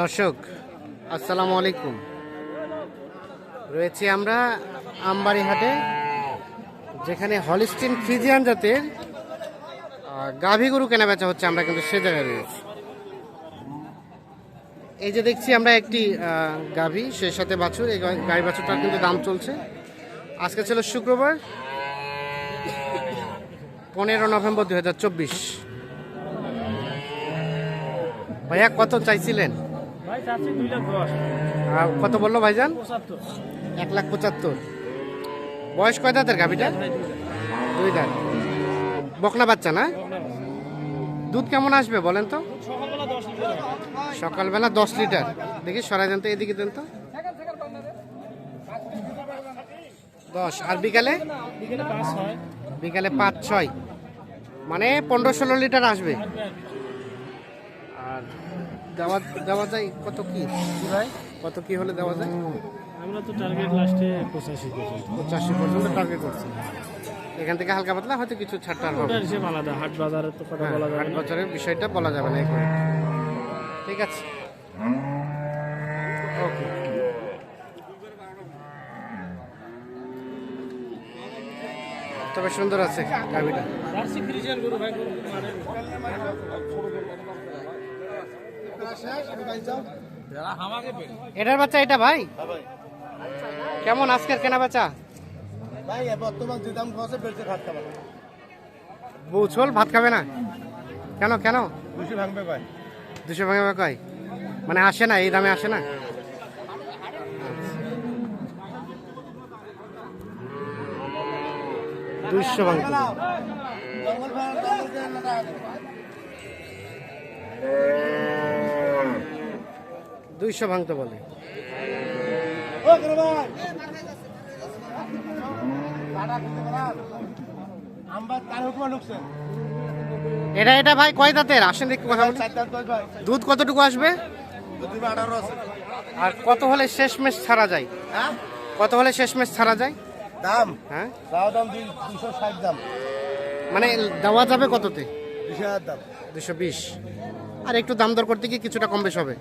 দর্শক, আসসালামু আলাইকুম। রয়েছি আমরা আমবাড়ি হাটে যেখানে হলিস্টিন ফ্রিজিয়ান জাতের গাভী গরু কেনা বেচা হচ্ছে আমরা কিন্তু সে জায়গায় রয়েছি। এই যে দেখছি আমরা একটি গাভী সে সাথে বাছুর, এই গাই বাছুরটার কিন্তু দাম চলছে। আজকে ছিল শুক্রবার, পনেরো নভেম্বর দুই হাজার চব্বিশ। ভাইয়া, কত চাইছিলেন? কত বলল ভাইজান? এক লাখ পঁচাত্তর। বয়স কয় দাঁতের গাভিটা? দুই দাঁত। বকনা বাচ্চা না? দুধ কেমন আসবে বলেন তো? সকালবেলা দশ লিটার। দেখি সরাই দেন তো এদিকে দেন তো। দশ। আর বিকালে? বিকালে পাঁচ ছয়। মানে পনেরো ষোলো লিটার আসবে। দেওয়া দেওয়া যায় কত কি? ভাই? কত কি হলে দেওয়া যায়? আমরা তো টার্গেট লাস্টে পঁচাশি পর্যন্ত। পঁচাশি পর্যন্ত টার্গেট করছি। এখান থেকে হালকা পাতলা হয়তো কিছু ছাড়টার হবে। আলাদা হাট বাজারে তো কথা হ্যাঁ, বলা যাবে আট না। বছরের বিষয়টা বলা যাবে না এখন। ঠিক আছে। ওকে। তবে সুন্দর আছে গাভিটা জার্সি ফ্রিজিয়ান গরু ভাই গরু মানে এটার বাচ্চা এটা ভাই? কেমন আজকের কেনা বাচ্চা ভাই বর্তমান দাম ভাত বৌছল ভাত খাবে না? কেন কেন? বেশি ভাঙবে ভাই দুশো ভাঙে কয়? মানে আসে না, এই দামে আসে না? ভাঙতে জঙ্গল ভাড়া জঙ্গল দেন না টাকা দেন। দুইশো ভাঙতে বলে। এটা এটা ভাই কয় দাঁতের? আসেন দেখি কথা দশ দুধ কতটুকু আসবে? আর কত হলে শেষ মেশ ছাড়া যায়? কত হলে শেষ মেশ ছাড়া যায়? দাম? হ্যাঁ? দাম দুশো ষাট দাম। মানে দেওয়া যাবে কততে? হাজার দাম। দুশো বিশ। আর একটু দাম দর করতে গিয়ে কিছুটা কম বেশ হবে।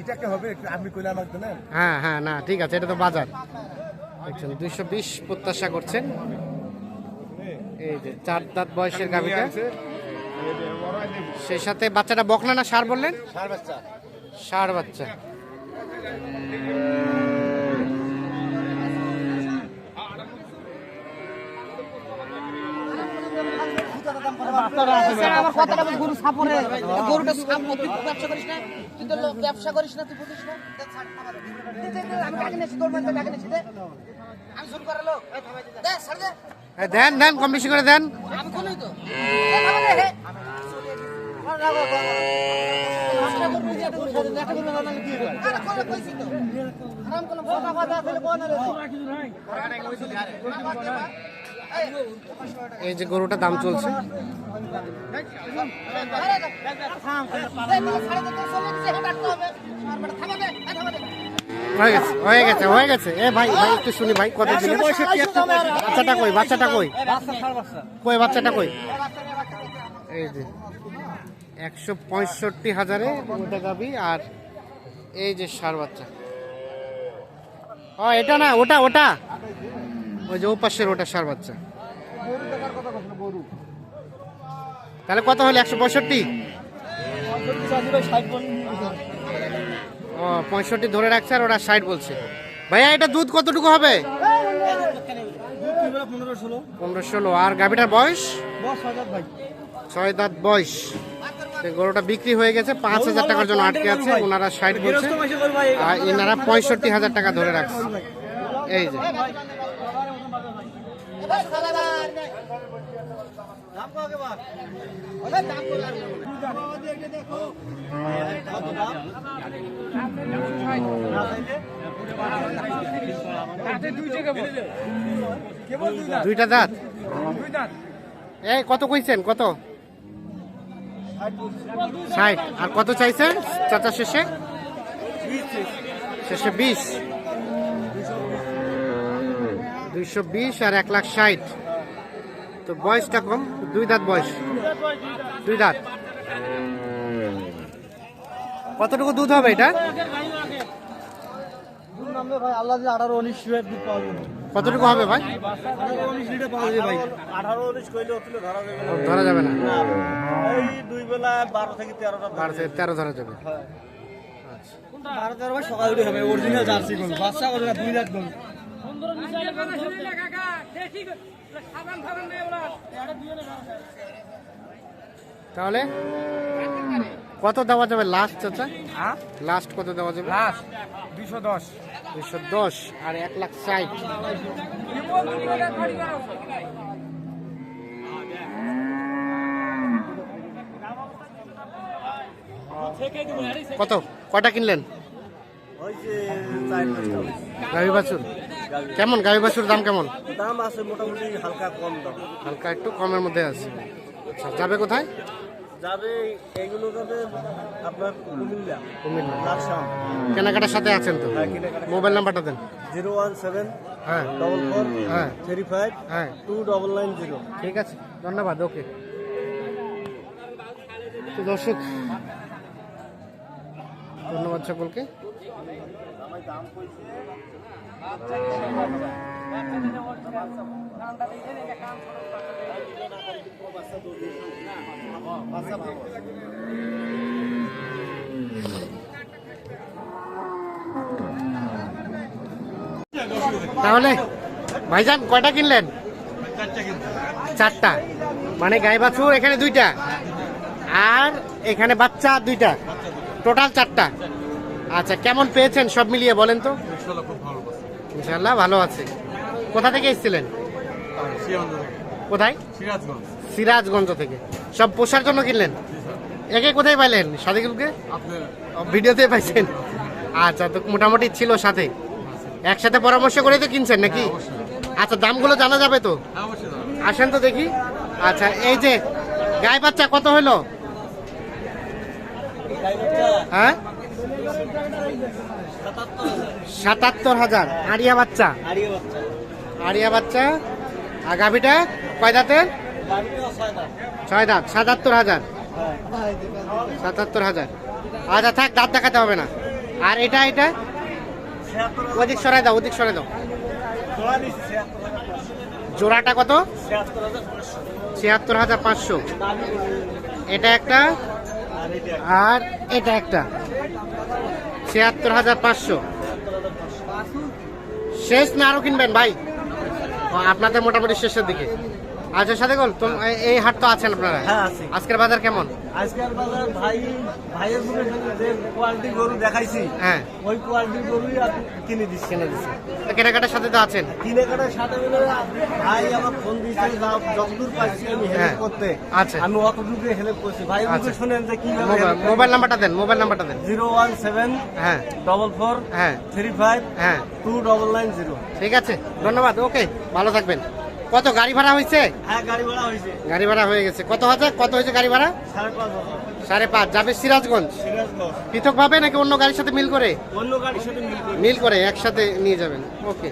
এটাকে হবে আপনি কইলে আমাকে দেন হ্যাঁ হ্যাঁ না ঠিক আছে এটা তো বাজার। দেখছেন দুইশো বিশ প্রত্যাশা করছেন। এই যে চার দাঁত বয়সের গাভিটা। সেই সাথে বাচ্চাটা বকনা না সার বললেন? সার বাচ্চা। সার বাচ্চা। আমার কথাটা গরু সাপরে গরুটা সাপ তুই ব্যবসা করিস না তুই তো ব্যবসা করিস না তুই বুঝিস না আমি ডাকি নিয়েছি তোর মানে ডাকি নিয়েছি আমি শুরু করার লোক এই থামাই দে, দে ছাড় দে এই দেন দেন কম বেশি করে দেন আমি কোনই তো দে, থামাই দে, হে। আর রাখো, রাখো, রাখো। একটা গরু দিয়ে একটা গরু ছেড়ে দে, একটা গরু না হলে কি হবে? আরে, করে কইছি তো। হারাম কথা কথা আছে, কোন রে? এই, যে গরুটা দাম চলছে। হয়ে গেছে হয়ে গেছে হয়ে গেছে। এ ভাই ভাই একটু শুনি ভাই কত বাচ্চাটা কই বাচ্চাটা কই? কই বাচ্চাটা কই? এই যে একশো পঁয়ষট্টি হাজারে ওটা গাবি আর এই যে সার বাচ্চা। ও এটা না ওটা ওটা। ওই যে ও পাশের ওটা সার বাচ্চা। তাহলে কত হলো একশো পঁয়ষট্টি? ও পঁয়ষট্টি ধরে রাখছে আর ওরা ষাট বলছে। ভাইয়া এটা দুধ কতটুকু হবে? পনেরো ষোলো। আর গাভিটার বয়স? ছয় দাঁত বয়স। গরুটা বিক্রি হয়ে গেছে পাঁচ হাজার টাকার জন্য আটকে আছে ওনারা ষাট বলছে। আর এনারা পঁয়ষট্টি হাজার টাকা ধরে রাখছে। এই যে এবার সালা বার। দাম কত এবার? ওলে দাম কত লাগবে? দুইটা দাঁত? এই কত কইছেন? কত? আর কত চাইছেন? চাচা শেষে? শেষে বিশ। দুইশো বিশ আর এক লাখ ষাট। তো বয়সটা কম দুই দাঁত বয়স। দুই দাঁত। কতটুকু দুধ হবে এটা? কতটুকু হবে ভাই? আঠারো উনিশ লিটার পাওয়া যাবে ভাই। আঠারো উনিশ ধরা যাবে না। ধরা যাবে না। এই দুই বেলা বারো থেকে তেরো ধরা যাবে। বারো তেরো সকাল উঠে হবে অরিজিনাল জার্সি গরু। বাচ্চা করে দুই লাখ গরু। তাহলে? কত দেওয়া যাবে লাস্ট চাচা? লাস্ট কত দেওয়া যাবে? লাস্ট দুশো দশ। দুশো দশ আর এক লাখ ষাট। কত? কটা কিনলেন? গাভী বাছুর। কেমন? গাভী বাছুর দাম কেমন? দাম আছে মোটামুটি হালকা কম দাম। হালকা একটু কমের মধ্যে আছে। আচ্ছা যাবে কোথায়? যাবে এইগুলো যাবে আপনার কুমিল্লা কুমিল্লা। লাকসাম কেনাকাটার সাথে আছেন তো? হ্যাঁ, মোবাইল নাম্বারটা দেন। জিরো ওয়ান সেভেন হ্যাঁ। ডবল ফোর হ্যাঁ। থ্রি ফাইভ হ্যাঁ। Two double nine zero. ঠিক আছে। ধন্যবাদ ওকে। তো দর্শক ধন্যবাদ সকলকে। তাহলে, ভাইজান, কয়টা কিনলেন? চারটা। মানে গাই বাছুর, এখানে দুইটা। আর এখানে বাচ্চা দুইটা। টোটাল চারটা। আচ্ছা কেমন পেয়েছেন সব মিলিয়ে বলেন তো? ইনশাল্লাহ ভালো আছে। কোথা থেকে এসেছিলেন? কোথায়? সিরাজগঞ্জ। থেকে। সব পোষার জন্য কিনলেন? একে কোথায় পাইলেন? সাদিকুলকে? ভিডিওতে পাইছেন। আচ্ছা তো মোটামুটি ছিল সাথে। একসাথে পরামর্শ করে তো কিনছেন নাকি? আচ্ছা দামগুলো জানা যাবে তো? আসেন তো দেখি। আচ্ছা এই যে গায়ে বাচ্চা কত হলো? হ্যাঁ? সাতাত্তর হাজার। আড়িয়া বাচ্চা। আড়িয়ে বাচ্চা। আর গাভিটা কয় দাঁতের? ছয় দাঁত। সাতাত্তর হাজার। সাতাত্তর হাজার। আচ্ছা থাক দাঁত দেখাতে হবে না। আর এটা এটা? ওদিক সরাই দাও ওদিক সরাই দাও। জোড়াটা কত? ছিয়াত্তর হাজার পাঁচশো। এটা একটা? আর এটা একটা। ছিয়াত্তর হাজার পাঁচশো। শেষ না আরও কিনবেন ভাই? আপনাদের মোটামুটি শেষের দিকে। আচ্ছা সাথে গল তো এই- হাট তো আছেন আপনারা। হ্যাঁ, আজকের বাজার কেমন? আজকের বাজার ভাই ভাইয়ের মুখে যে কোয়ালিটি গরু দেখাইছি হ্যাঁ। ওই কোয়ালিটির গরুই কিনে দিচ্ছি কিনে দিচ্ছি কেনাকাটার সাথে তো আছেন। কেনাকাটার সাথে মিলে ভাই আমার ফোন দিয়েছে যতদূর পাইছি আমি হ্যাঁ। হেল্প করতে। আচ্ছা। আমি অতটুকু হেল্প করছি। ভাই আচ্ছা। শুনেন যে কি মোবাইল- মোবাইল নাম্বারটা দেন মোবাইল নাম্বারটা দেন। জিরো ওয়ান সেভেন হ্যাঁ। ডবল ফোর হ্যাঁ। থ্রি ফাইভ হ্যাঁ। Two double nine zero. ঠিক আছে। ধন্যবাদ। ওকে। ভালো থাকবেন। কত গাড়ি ভাড়া হয়েছে? হ্যাঁ গাড়ি ভাড়া হয়েছে। গাড়ি ভাড়া হয়ে গেছে। কত হাজার কত হয়েছে গাড়ি ভাড়া? সাড়ে পাঁচ যাবে সিরাজগঞ্জ? পৃথক ভাবে নাকি অন্য গাড়ির সাথে মিল করে? অন্য গাড়ির সাথে মিল মিল করে একসাথে নিয়ে যাবেন। ওকে।